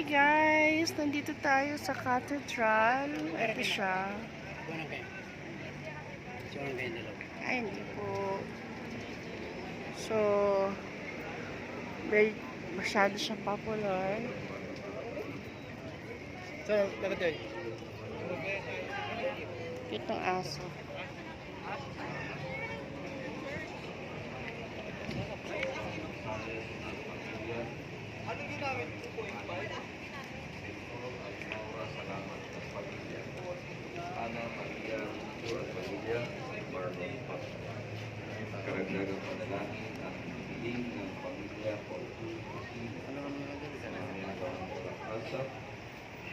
Hi guys! Nandito tayo sa Cathedral. Ito siya. Ay, hindi po. So, very, masyado siyang popular. So, dapat yun. Cute ng aso. Karagdagang panalangin at piling ng pamilya Paul? Asap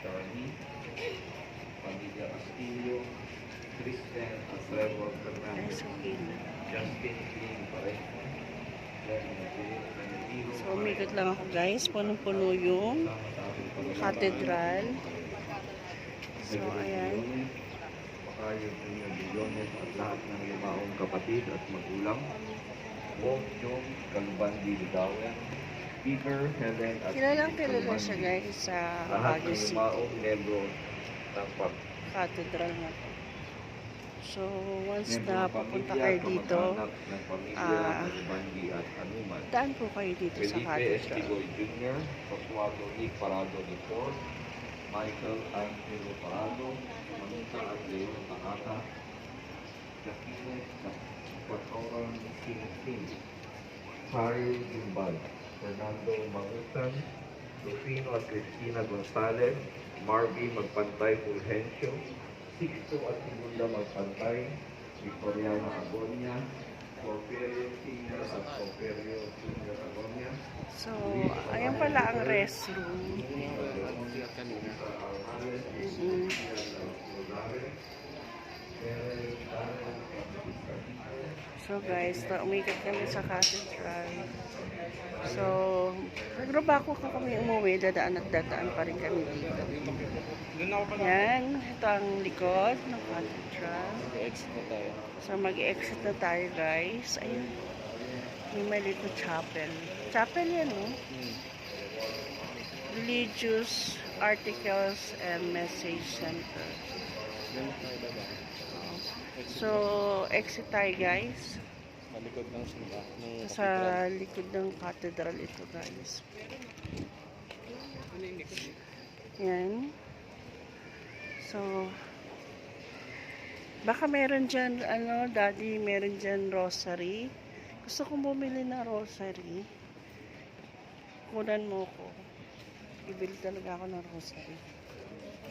Charlie Pamilya Castillo Christian at Trevor Fernandez. Justin Clean Parejo So, umikot lang ako guys. Punong-puno yung cathedral. So, ayan. Pakayo Junior Bilyones at lahat ng limaong kapatid at magulang. Bob Jong Kalbandi Ligawen. Peter, Helen at Kilalang kilala siya guys sa Lahat Baguio ng City. limaong membro ng pag Cathedral na to. So, once membro na ng pupunta pamilya, kayo dito, kamag-anak ng pamilya, ah, Kalbandi at anuman. daan po kayo dito sa Felipe Cathedral. Estigoy Jr., Josuado Nick Parado IV, Michael Angelo Parado, Manita at Leon Takata, Jacqueline Patoran Sinsin, Harry Gimbal, Fernando Mangutan, Rufino at Cristina Gonzalez, Marvy Magpantay Fulgencio, Sixto at Segunda Magpantay, Victoriana Agonia, Porfirio Senior at Porfirio Junior Agonia, So, ayan pala ang restroom. Kanina. Mm-mm. So guys, na umikot kami sa cathedral. So, nagrabako ka kami umuwi, dadaan at dadaan pa rin kami dito. Yan, ito ang likod ng cathedral. So, mag-exit na tayo guys. Ayun, may maliit na chapel. Chapel yan, no? Hmm. Religious Articles and Message Center. So, exit tayo guys. Sa likod ng simba. Sa likod ng cathedral ito guys. Ano? Yan. So, baka meron dyan, ano, daddy, meron dyan rosary. Gusto kong bumili ng rosary. Kunan mo ko. Ibili talaga ako ng rosary.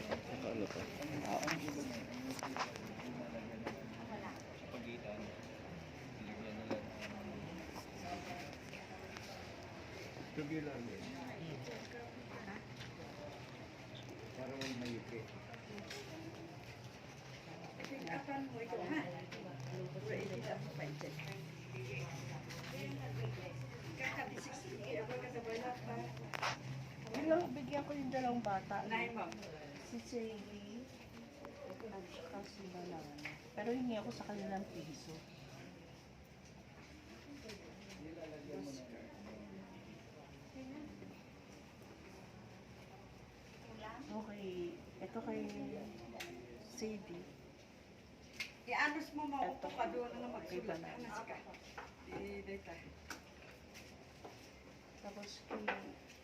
Ito ano to? Oo. Pagitan. Lagyan nila. Lang yun. Para may mayuki. Bilang, bigyan ko yung dalawang bata. Si Sadie at saka si Banana. Pero hindi ako sa kanilang piso. Okay. Ito kay Sadie. I-anos mo mo Eto. ka doon na Kay magsulat. Banana. Anas ka. I-data. Tapos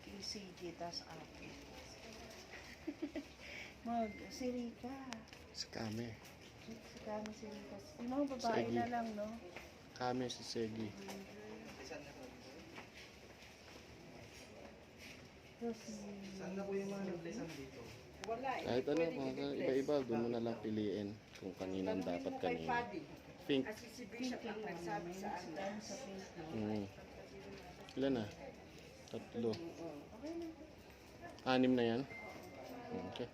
kay Sadie, tas ate. Mag, si Rika. Si Kame. Si kami si Rika. Yung mga babae Sige. na lang, no? Kame si Segi. Si... Saan na po yung mga nag-lesson dito? Wala eh. Kahit ano, iba-iba, doon mo na lang piliin kung kanina ang Tanungin dapat kanina. Pink. Kasi si Bishop ang nagsabi sa akin. sa pink, no? Mm. Ilan na? Tatlo. Anim na yan? Okay.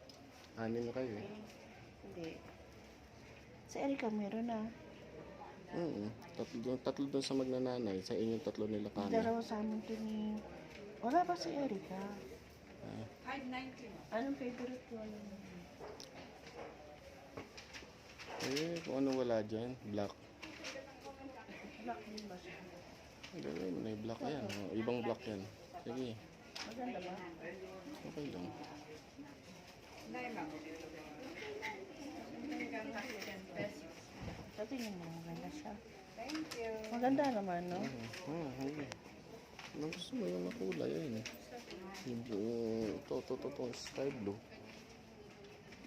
Anim na kayo eh. Hindi. Si Erika meron na. Mm tatlo, doon- tatlo doon sa magnananay. Sa inyong tatlo nila kami. Dalawa sa amin to ni... Wala pa si Erika. Ah, 590 mo. Anong favorite ko? Eh, kung ano wala dyan, black. Black din ba siya? Ang gagawin mo na yung black yan. Oh, ibang black yan. Sige. Maganda ba? Okay lang. Nay, ma'am. Hanggang 10 pesos. So, tingnan mo, maganda siya. Thank you. Maganda naman, no? Ah, hindi. Anong gusto mo yung makulay? Ayun. Yung, yung, to, to, to, to, sky blue.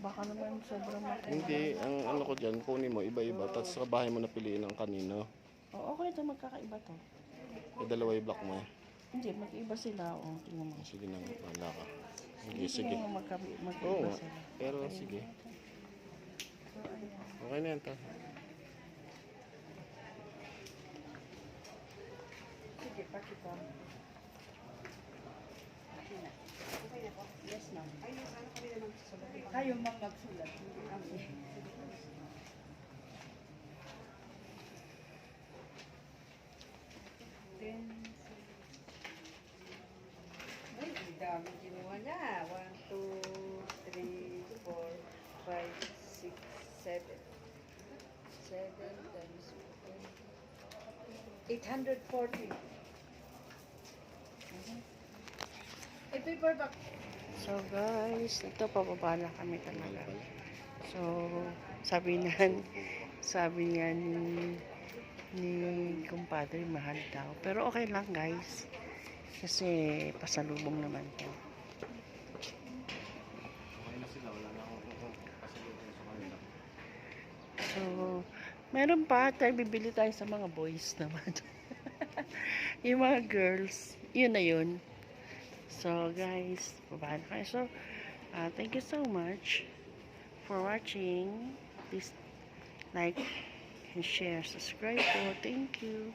Baka naman sobrang makulay. Hindi, ang ano ko dyan, kunin mo, iba-iba. Tapos sa bahay mo napiliin ang kanino. Oh, okay ito, magkakaiba to. Yung dalawa yung block mo eh. Hindi, mag-iba sila. Oh, tingnan mo. Sige na, wala ka. Sige, sige. Tingnan mo, magka- Oo mag-iba nga. sila. Pero sige. So, ayan. Okay na yan, ta. kayo magsulat. Then, ay, ang dami ginawa 1, 2, 3, 4, 5, 6, 7. 7 times 840. Mm -hmm. E. So guys, ito pababa na kami talaga. So, sabi niyan, sabi niya ni, ni kumpadre, mahal daw. Pero okay lang guys. Kasi pasalubong naman to. Na na. So, meron pa tayo, bibili tayo sa mga boys naman. yung mga girls, yun na yun. So, guys, na kayo. So, uh, thank you so much for watching. Please like and share, subscribe po. Thank you.